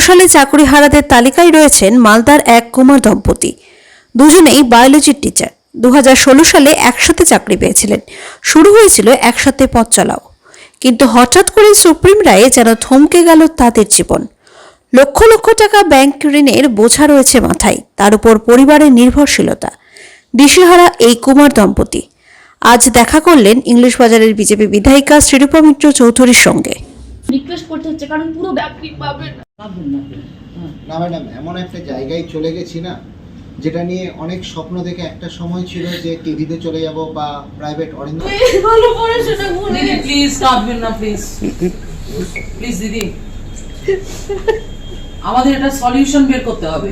সালে চাকরি হারাদের তালিকায় রয়েছেন মালদার এক কুমার দম্পতি। দুজনেই বায়োলজির টিচার দু হাজার ষোলো সালে একসাথে চাকরি পেয়েছিলেন। শুরু হয়েছিল একসাথে পথ চলাও। কিন্তু হঠাৎ করে সুপ্রিম রায়ে যেন থমকে গেল তাদের জীবন। লক্ষ লক্ষ টাকা ব্যাংক ঋণের বোঝা রয়েছে মাথায়। তার উপর পরিবারের নির্ভরশীলতা। দিশেহারা এই কুমার দম্পতি। আজ দেখা করলেন ইংলিশ বাজারের বিজেপি বিধায়িকা শ্রীরূপা মিত্র চৌধুরীর সঙ্গে। রিকোয়েস্ট করতে হচ্ছে কারণ পুরো চাকরি পাবেন পাবেন না হ্যাঁ। না ম্যাডাম এমন একটা জায়গায় চলে গেছি না যেটা নিয়ে অনেক স্বপ্ন দেখে একটা সময় ছিল যে টিভিতে চলে যাব বা প্রাইভেট অরিন্দম ভালো পড়াশোনা করে দিদি প্লিজ কাঁদবেন না প্লিজ প্লিজ দিদি। আমাদের এটা সলিউশন বের করতে হবে।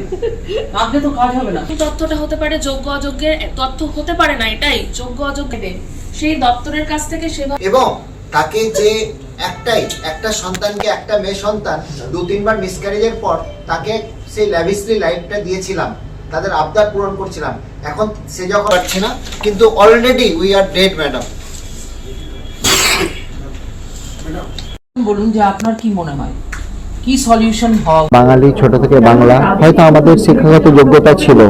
কাঁদলে তো কাজ হবে না। তথ্যটা হতে পারে যোগ্য অযোগ্যের তথ্য হতে পারে না এটাই যোগ্য অযোগ্যদের। সেই দপ্তরের কাছ থেকে সেভাবে এবং তাকে যে একটাই একটা সন্তানকে একটা মেয়ে সন্তান দু তিনবার মিসক্যারেজের পর তাকে সেই ল্যাভিসলি লাইফটা দিয়েছিলাম তাদের আবদার পূরণ করছিলাম। এখন সে যখন পারছে না কিন্তু already we are dead madam বলুন যে আপনার কি মনে হয়? কি সলিউশন হওয়া বাঙালি ছোট থেকে বাংলা হয়তো আমাদের শিক্ষাগত যোগ্যতা ছিল।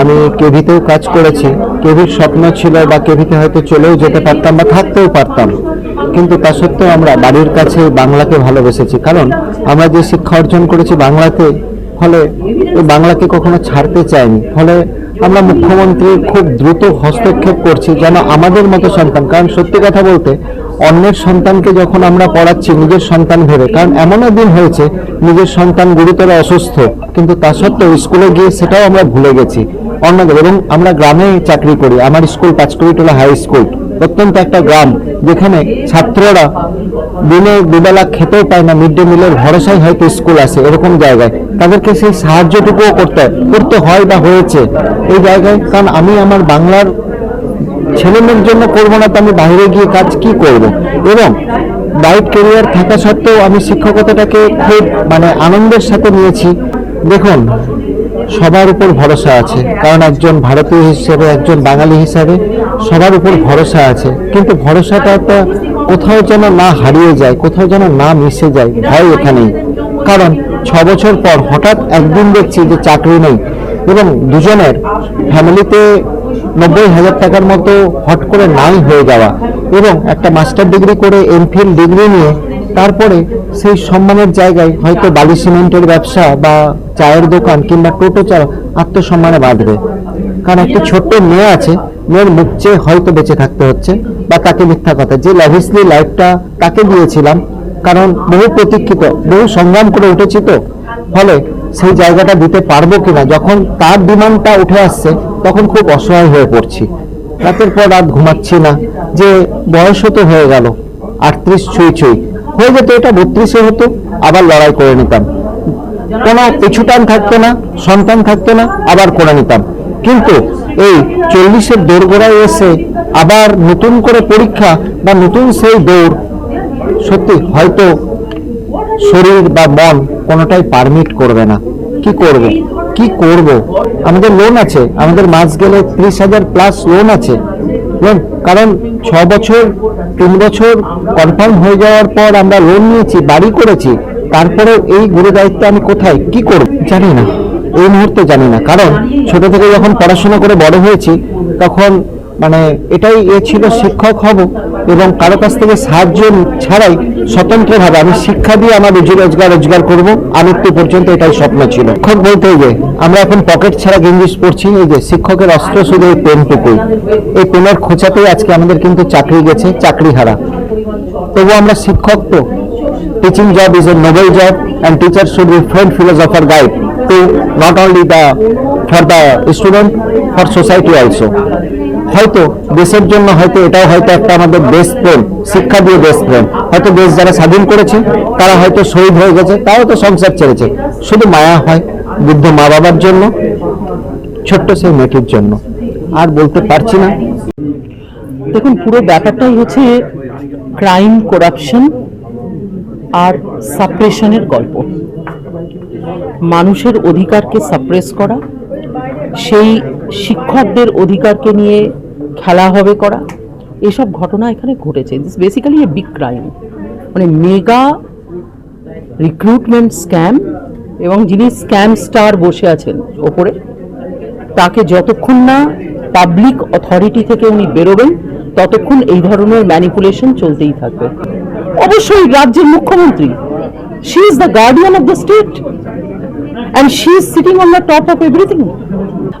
আমি কেভিতেও কাজ করেছি কেভির স্বপ্ন ছিল বা কেভিতে হয়তো চলেও যেতে পারতাম বা থাকতেও পারতাম। কিন্তু তা সত্ত্বেও আমরা বাড়ির কাছে বাংলাকে ভালোবেসেছি। কারণ আমরা যে শিক্ষা অর্জন করেছি বাংলাতে ফলে বাংলাকে কখনো ছাড়তে চাইনি। ফলে আমরা মুখ্যমন্ত্রী খুব দ্রুত হস্তক্ষেপ করছি যেন আমাদের মতো সন্তান, কারণ সত্যি কথা বলতে অন্যের সন্তানকে যখন আমরা পড়াচ্ছি, নিজের সন্তান ভেবে, কারণ এমনও দিন হয়েছে, নিজের সন্তান গুরুতর অসুস্থ, কিন্তু তা সত্ত্বেও স্কুলে গিয়ে সেটাও আমরা ভুলে গেছি। অন্যদের, এবং আমরা গ্রামে চাকরি করি, আমার স্কুল পাঁচকুড়িটোলা হাই স্কুল। অত্যন্ত একটা গ্রাম, যেখানে ছাত্ররা দিনে দুবেলা খেতেও পায় না মিড ডে মিলের ভরসায় হয়তো স্কুল আসে এরকম জায়গায়। তাদেরকে সেই সাহায্যটুকুও করতে করতে হয় বা হয়েছে এই জায়গায়। কারণ আমি আমার বাংলার ছেলে মেয়ের জন্য করব না তো আমি বাইরে গিয়ে কাজ কি করব? এবং ব্রাইট ক্যারিয়ার থাকা সত্ত্বেও আমি শিক্ষকতাটাকে খুব মানে আনন্দের সাথে নিয়েছি। দেখুন সবার উপর ভরসা আছে। কারণ একজন ভারতীয় হিসেবে, একজন বাঙালি হিসাবে সবার উপর ভরসা আছে। কিন্তু ভরসাটা তো কোথাও যেন না হারিয়ে যায়, কোথাও যেন না মিশে যায়, ভয় এখানেই। কারণ ছ বছর পর হঠাৎ একদিন দেখছি যে চাকরি নেই এবং দুজনের ফ্যামিলিতে নব্বই হাজার টাকার মতো হট করে নাই হয়ে যাওয়া এবং একটা মাস্টার ডিগ্রি করে এমফিল ডিগ্রি নিয়ে তারপরে সেই সম্মানের জায়গায় হয়তো বালি সিমেন্টের ব্যবসা বা চায়ের দোকান কিংবা টোটো চাল আত্মসম্মানে বাঁধবে। কারণ একটা ছোট্ট মেয়ে আছে, মেয়ের মুখ চেয়ে হয়তো বেঁচে থাকতে হচ্ছে বা তাকে মিথ্যা কথা। যে লাভিসলি লাইফটা তাকে দিয়েছিলাম, কারণ বহু প্রতীক্ষিত, বহু সংগ্রাম করে উঠেছি তো। ফলে সেই জায়গাটা দিতে পারব কিনা, যখন তার ডিমান্ডটা উঠে আসছে, তখন খুব অসহায় হয়ে পড়ছি। রাতের পর রাত ঘুমাচ্ছি না, যে বয়সও তো হয়ে গেল, আটত্রিশ ছুঁই ছুঁই। হয়ে যেত, এটা বত্রিশে হতো, আবার লড়াই করে নিতাম। কোনো পিছুটান থাকতো না, সন্তান থাকতো না, আবার করে নিতাম। কিন্তু এই চল্লিশের দোরগোড়ায় এসে আবার নতুন করে পরীক্ষা বা নতুন সেই দৌড়, সত্যি হয়তো শরীর বা মন কোনোটাই পারমিট করবে না। কি করবে? কি করব? আমাদের লোন আছে, আমাদের মাস গেলে ত্রিশ হাজার প্লাস লোন আছে। কারণ ছ বছর, তিন বছর কনফার্ম হয়ে যাওয়ার পর আমরা লোন নিয়েছি, বাড়ি করেছি, তারপরেও এই গুরু দায়িত্ব আমি কোথায়, কি করব? জানি না। এই মুহূর্তে জানি না। কারণ ছোট থেকে যখন পড়াশোনা করে বড় হয়েছি, তখন মানে এটাই এ ছিল শিক্ষক হব এবং কারও কাছ থেকে সাহায্য ছাড়াই স্বতন্ত্রভাবে আমি শিক্ষা দিয়ে আমার রুজি রোজগার রোজগার করব। আমৃত্যু পর্যন্ত এটাই স্বপ্ন ছিল। শিক্ষক বলতে যে, আমরা এখন পকেট ছাড়া গেঞ্জিস পড়ছি, এই যে শিক্ষকের অস্ত্র শুধু এই পেনটুকুই এই পেনের খোঁচাতেই আজকে আমাদের কিন্তু চাকরি গেছে চাকরি হারা তবু আমরা শিক্ষক তো। Teaching job is a noble job and teachers should be friend philosopher guide to not only the, for the student, for society also হয়তো দেশের জন্য হয়তো এটাও হয়তো একটা আমাদের দেশ প্রেম শিক্ষা দিয়ে দেশ প্রেম হয়তো দেশ যারা স্বাধীন করেছে, তারা হয়তো শহীদ হয়ে গেছে, তারাও তো সংসার ছেড়েছে। শুধু মায়া হয় বৃদ্ধ মা বাবার জন্য, ছোট্ট সেই মেয়েটির জন্য। আর বলতে পারছি না। দেখুন, পুরো ব্যাপারটাই হচ্ছে ক্রাইম করাপশন আর সাপ্রেশনের গল্প। মানুষের অধিকারকে সাপ্রেস করা, সেই শিক্ষকদের অধিকারকে নিয়ে খেলা হবে করা। এসব ঘটনা এখানে ঘটেছে। This basically a big crime মানে মেগা রিক্রুটমেন্ট স্ক্যাম এবং যিনি স্ক্যাম স্টার বসে আছেন ওপরে, তাকে যতক্ষণ না পাবলিক অথরিটি থেকে উনি বেরোবেন, ততক্ষণ এই ধরনের ম্যানিপুলেশন চলতেই থাকবে। অবশ্যই রাজ্যের মুখ্যমন্ত্রী she is the guardian of the state and she is sitting on the top of everything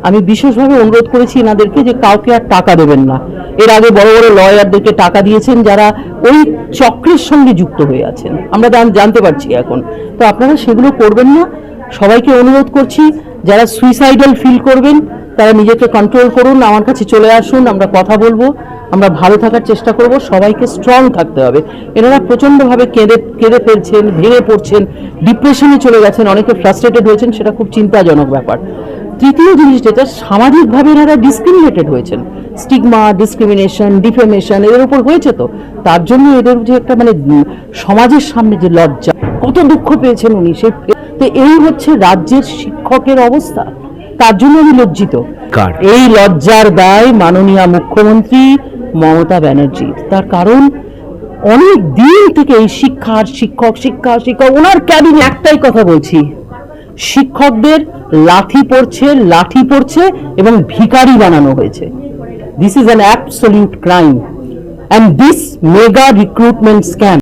আমি বিশেষভাবে অনুরোধ করেছি এনাদেরকে যে কাউকে আর টাকা দেবেন না। এর আগে বড় বড় লয়ারদেরকে টাকা দিয়েছেন যারা ওই চক্রের সঙ্গে যুক্ত হয়ে আছেন। আমরা জান- জানতে পারছি এখন। তো আপনারা সেগুলো করবেন না। সবাইকে অনুরোধ করছি, যারা সুইসাইডাল ফিল করবেন, তারা নিজেকে কন্ট্রোল করুন, আমার কাছে চলে আসুন, আমরা কথা বলব, আমরা ভালো থাকার চেষ্টা করব, সবাইকে স্ট্রং থাকতে হবে। এনারা প্রচণ্ডভাবে কেঁদে কেঁদে ফেলছেন, ভেঙে পড়ছেন ডিপ্রেশনে চলে গেছেন, অনেকে ফ্রাস্ট্রেটেড হয়েছেন, সেটা খুব চিন্তাজনক ব্যাপার। তৃতীয় জিনিস যেটা সামাজিকভাবে এনারা ডিসক্রিমিনেটেড হয়েছেন। স্টিগমা ডিসক্রিমিনেশন ডিফেমেশন এদের উপর হয়েছে তো। তার জন্য এদের যে একটা মানে সমাজের সামনে যে লজ্জা কত দুঃখ পেয়েছেন উনি সে তো এই হচ্ছে রাজ্যের শিক্ষকের অবস্থা। তার জন্য আমি লজ্জিত। এই লজ্জার দায় মাননীয় মুখ্যমন্ত্রী মমতা ব্যানার্জির তার কারণ অনেক দিন থেকে এই শিক্ষার শিক্ষক শিক্ষা শিক্ষক ওনার ক্যাবিনে একটাই কথা বলছি। শিক্ষকদের লাঠি পড়ছে লাঠি পড়ছে এবং ভিকারি বানানো হয়েছে। This is an absolute crime and this mega recruitment scam